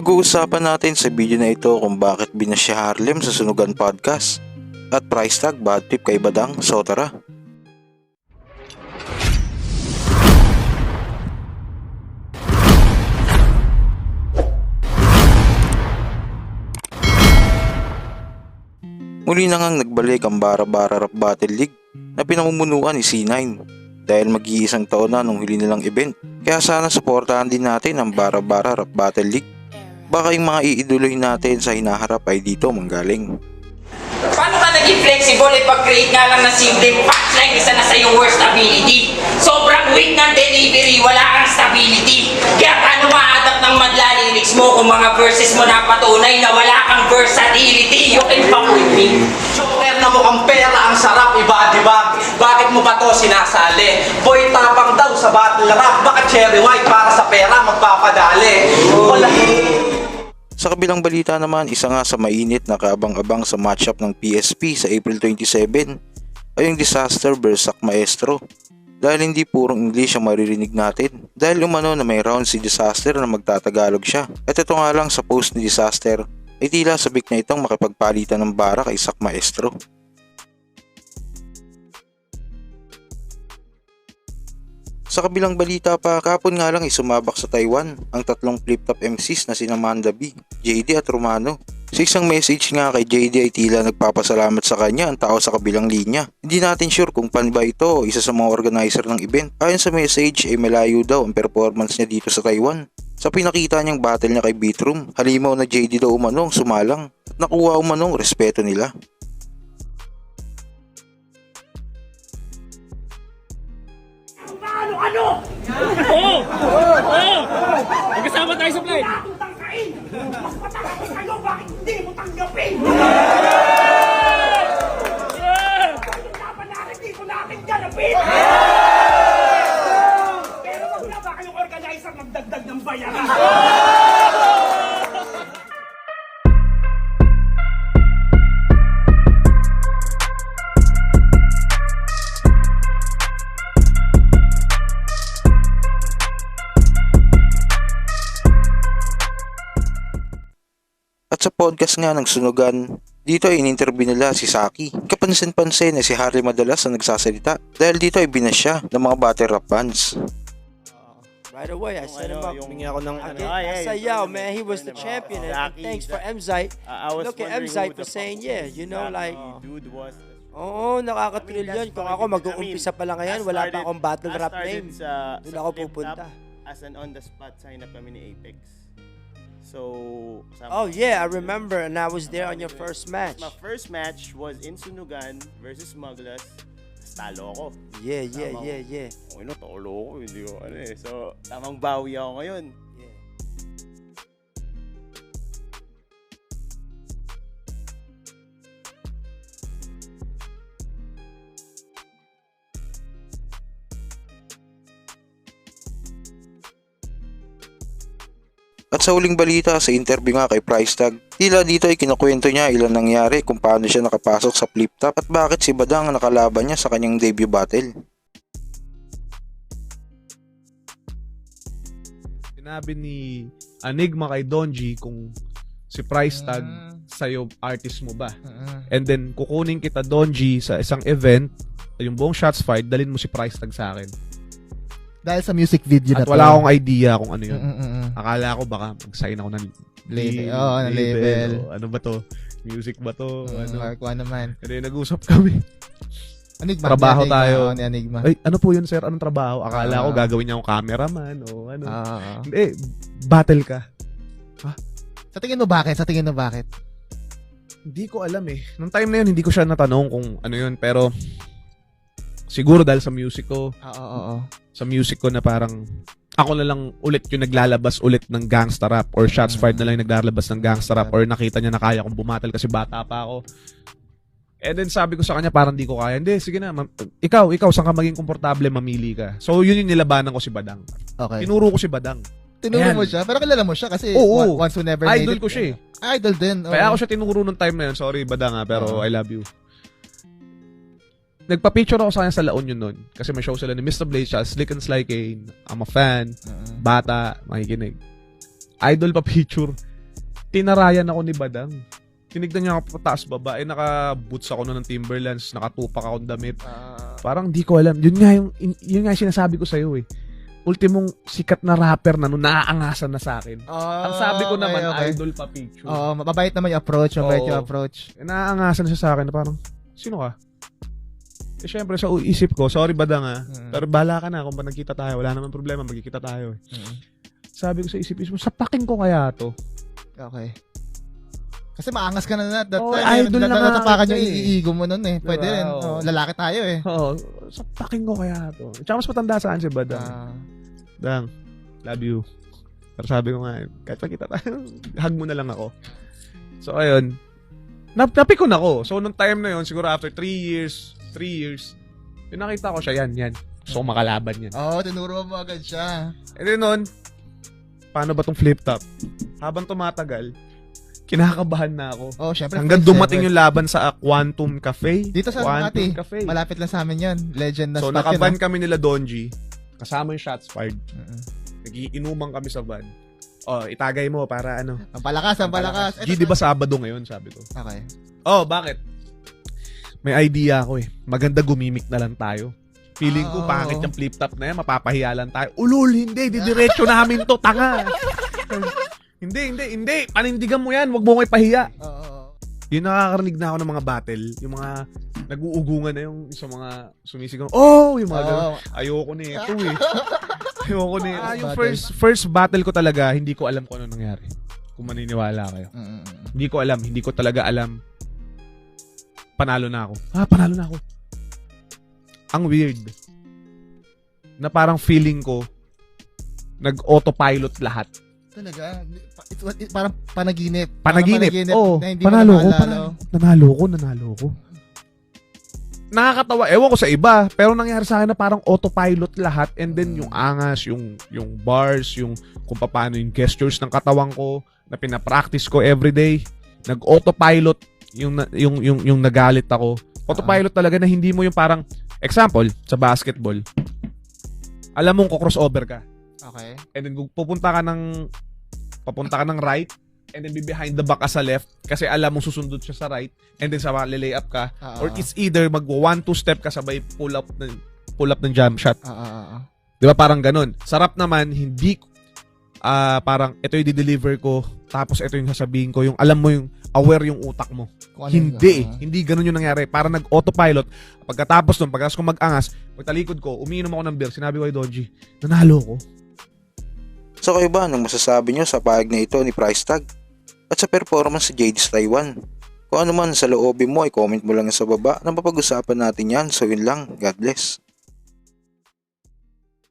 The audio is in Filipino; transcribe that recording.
Pag-uusapan natin sa video na ito kung bakit binasya Harlem sa Sunugan Podcast at price tag bad trip kay Badang so tara. Muli na ngang nagbalik ang Bara-Bara Rap Battle League na pinamumunuan ni C9 dahil mag-iisang taon na nung huli nilang event. Kaya sana suportahan din natin ang Bara-Bara Rap Battle League. Baka yung mga iiduloy natin sa hinaharap ay dito manggaling. Paano ka naging flexible eh pag-create nga lang ng simple punchline isa na sa iyong worst ability? Sobrang weak ng delivery, wala kang stability. Kaya paano ma-adapt ng madla lyrics mo kung mga verses mo napatunay na wala kang versatility? You can fuck with me. Joker na mukhang pera ang sarap, iba di ba? Bakit mo ba to sinasali? Boy tapang daw sa battle rap, baka cherry white para sa pera magpapadali. Wala. Sa kabilang balita naman, isa nga sa mainit na kaabang-abang sa matchup ng PSP sa April 27 ay yung Disaster vs. Sak Maestro. Dahil hindi purong English ang maririnig natin. Dahil umano na may round si Disaster na magtatagalog siya. At ito nga lang sa post ni Disaster ay tila sabik na itong makipagpalitan ng bara kay Sak Maestro. Sa kabilang balita pa, kapon nga lang ay sumabak sa Taiwan ang tatlong flip-top MCs na sina Manda B, JD at Romano. Sa isang message nga kay JD ay tila nagpapasalamat sa kanya ang tao sa kabilang linya. Hindi natin sure kung pan ba ito o isa sa mga organizer ng event. Ayon sa message ay malayo daw ang performance niya dito sa Taiwan. Sa pinakita niyang battle niya kay Beatroom, halimaw na JD daw umanong sumalang at nakuha umanong respeto nila. Ano, ano? Oo! Oo! Magkasama tayo sa flight! Tangkain! Mas matagal ko sa'yo, bakit hindi mo tanggapin? Podcast nga ng Sunugan, dito ay in-interview nila si Saki. Kapansin-pansin na si Harry madalas na nagsasalita dahil dito ay binasya ng mga battle rap bands. Right away, I set him up. yung- Humingi ako ng ano, I said, yo, man, he was the champion. And, thanks for. Mzite. Look at Mzite for saying, yeah, you know, like, uh, dude was. oo, mean, yun. Kung ako I mean, mag-uumpisa pa lang ngayon, wala pa akong battle rap name. Sa, Doon sa ako pupunta. As an on-the-spot sign up kami ni Apex. So, Oh, ko yeah, I remember. And I was there on your first match. My first match was in Sunugan versus Smugglers. Talo ako. Yeah, yeah, Tama yeah, ko. yeah. Okay na, talo ako. Hindi ko ano eh. So, tamang bawi ako ngayon. At sa huling balita sa interview nga kay Price Tag, tila dito ay kinukwento niya ilan nangyari kung paano siya nakapasok sa flip top at bakit si Badang ang nakalaban niya sa kanyang debut battle. Sinabi ni Enigma kay Donji kung si price tag sa'yo artist mo ba. And then kukunin kita Donji sa isang event, yung buong shots fight, dalin mo si price tag sa akin. Dahil sa music video na At wala akong idea kung ano yun. Mm, mm, mm. Akala ko baka mag-sign ako ng Label. Oo, ng label. o ano ba to? Music ba to? Mm, ano? Mark 1 naman. Kasi nag-usap kami. Enigma. Trabaho Enigma, tayo. oo, ni Enigma. Ay, ano po yun sir? Anong trabaho? Akala ko Ah. gagawin niya akong cameraman o ano. Oo. Hindi, battle ka. Sa tingin mo bakit? Sa tingin mo bakit? Hindi ko alam eh. Nung time na yun, hindi ko siya natanong kung ano yun. Pero, siguro dahil sa music ko, Oo, oo, oo. sa music ko na parang, ako na lang ulit yung naglalabas ulit ng gangsta rap or shots fired na lang yung naglalabas ng gangsta rap or nakita niya na kaya kong bumatal kasi bata pa ako. And then sabi ko sa kanya parang di ko kaya. Hindi, sige na. ma- ikaw, ikaw, saan ka maging komportable, mamili ka. So, yun yung nilabanan ko si Badang. Okay. Tinuro ko si Badang. Tinuro Ayan. mo siya, pero kilala mo siya kasi Oo. once who never made Idol it. ko siya eh. Idol din. oo. Kaya ako siya tinuro nung time na yun. Sorry, Badang ha, pero Oo. I love you. Nagpa-picture ako sa kanya sa La Union nun. Kasi may show sila ni Mr. Blaze siya, Slick and Sly Kane. I'm a fan. Oo. Bata, makikinig. Idol pa picture. tinarayan ako ni Badang. Tinignan niya ako pataas baba. Eh, naka-boots ako noon ng Timberlands. Nakatupak akong damit. Ah, Parang di ko alam. Yun nga yung, yun nga yung sinasabi ko sa'yo eh. Ultimong sikat na rapper na nun, naaangasan na sa akin. Ang sabi ko naman, Ah, okay. idol pa picture. Oo, mabait naman yung approach, mabait Oo. yung approach. Naaangasan na siya sa akin na parang, sino ka? Eh, syempre, sa isip ko, sorry badang ah, Mm. pero bala ka na kung pa nagkita tayo, wala naman problema, magkikita tayo eh. Mm. Sabi ko sa isip-isip, sapakin ko kaya to. Okay. Kasi maangas ka na na that Oo, time. idol na nga Natatapakan yung iigo mo nun eh. Pwede Diba? rin. Oo, lalaki tayo eh. Oo, sapakin ko kaya to. Tsaka mas matanda saan si badang. Ah, Dang, love you. Pero sabi ko nga, kahit makita tayo, hug mo na lang ako. So, ayun. Nap napikon ako. So, nung time na yun, siguro after 3 years, 3 years, yung nakita ko siya, yan, yan. Gusto ko makalaban yan. Oo, tinuro mo agad siya. And then nun, paano ba tong flip top? Habang tumatagal, kinakabahan na ako. Oh, syempre. Hanggang dumating eh. yung laban sa Quantum Cafe. Dito sa Quantum Makati. Cafe. Malapit lang sa amin yun. Legend na So, spot yun. nakaban kami nila Donji. Kasama yung shots fired. Mm-mm. Nagiinuman kami sa van. Oh, itagay mo para ano. Ang palakas, ang palakas. G, di ba Sabado ngayon, sabi ko. Okay. Oh, bakit? May idea ako eh. Maganda gumimik na lang tayo. Feeling ko, Oo. pangit yung flip top na yan, mapapahiya lang tayo. Ulul, hindi, didiretso namin to, tanga. hindi, hindi, hindi. Panindigan mo yan, wag mo ko ipahiya. Oo, oo. Yung nakakarinig na ako ng mga battle, yung mga nag-uugungan na yung sa mga sumisigaw. Oh, yung mga ganun. Oo. Ayoko na ito eh. Ayoko na ito. Ah, yung first, first battle ko talaga, hindi ko alam kung ano nangyari. Kung maniniwala kayo. Mm-mm. Hindi ko alam. Hindi ko talaga alam. Panalo na ako. Ah, panalo na ako. Ang weird. Na parang feeling ko, nag-autopilot lahat. Talaga. It, it, it, parang panaginip. Panaginip. Parang Oo. na hindi panalo ko. Panalo, nanalo ko. Nanalo ko. Nakakatawa. Ewan ko sa iba. Pero nangyari sa akin na parang autopilot lahat. And then yung angas, yung, yung bars, yung kung paano yung gestures ng katawan ko na pinapractice ko everyday. Nag-autopilot yung, yung, yung, yung nagalit ako. Autopilot talaga na hindi mo yung parang, example, sa basketball. Alam mong ko-crossover ka. Okay. And then kung pupunta ka ng papunta ka ng right and then be behind the back ka sa left kasi alam mong susundot siya sa right and then sa lay up ka Oo. or it's either mag one two step ka sabay pull up ng pull up ng jump shot. Ah, ah, ah, ah. 'Di ba parang ganun. Sarap naman hindi ah parang ito yung deliver ko tapos ito yung sasabihin ko yung alam mo yung aware yung utak mo. Kung ano yung- Hindi eh. ah. Hindi ganun yung nangyari. Parang nag-autopilot. Pagkatapos nun, pagkatapos ko mag-angas, pagtalikod ko, umiinom ako ng beer. Sinabi ko kay Donji, nanalo ko. So kayo ba, anong masasabi nyo sa pahag na ito ni Price Tag? At sa performance sa JD's Taiwan? Kung ano man sa loobin mo, i-comment mo lang sa baba na mapag-usapan natin yan. So yun lang. God bless.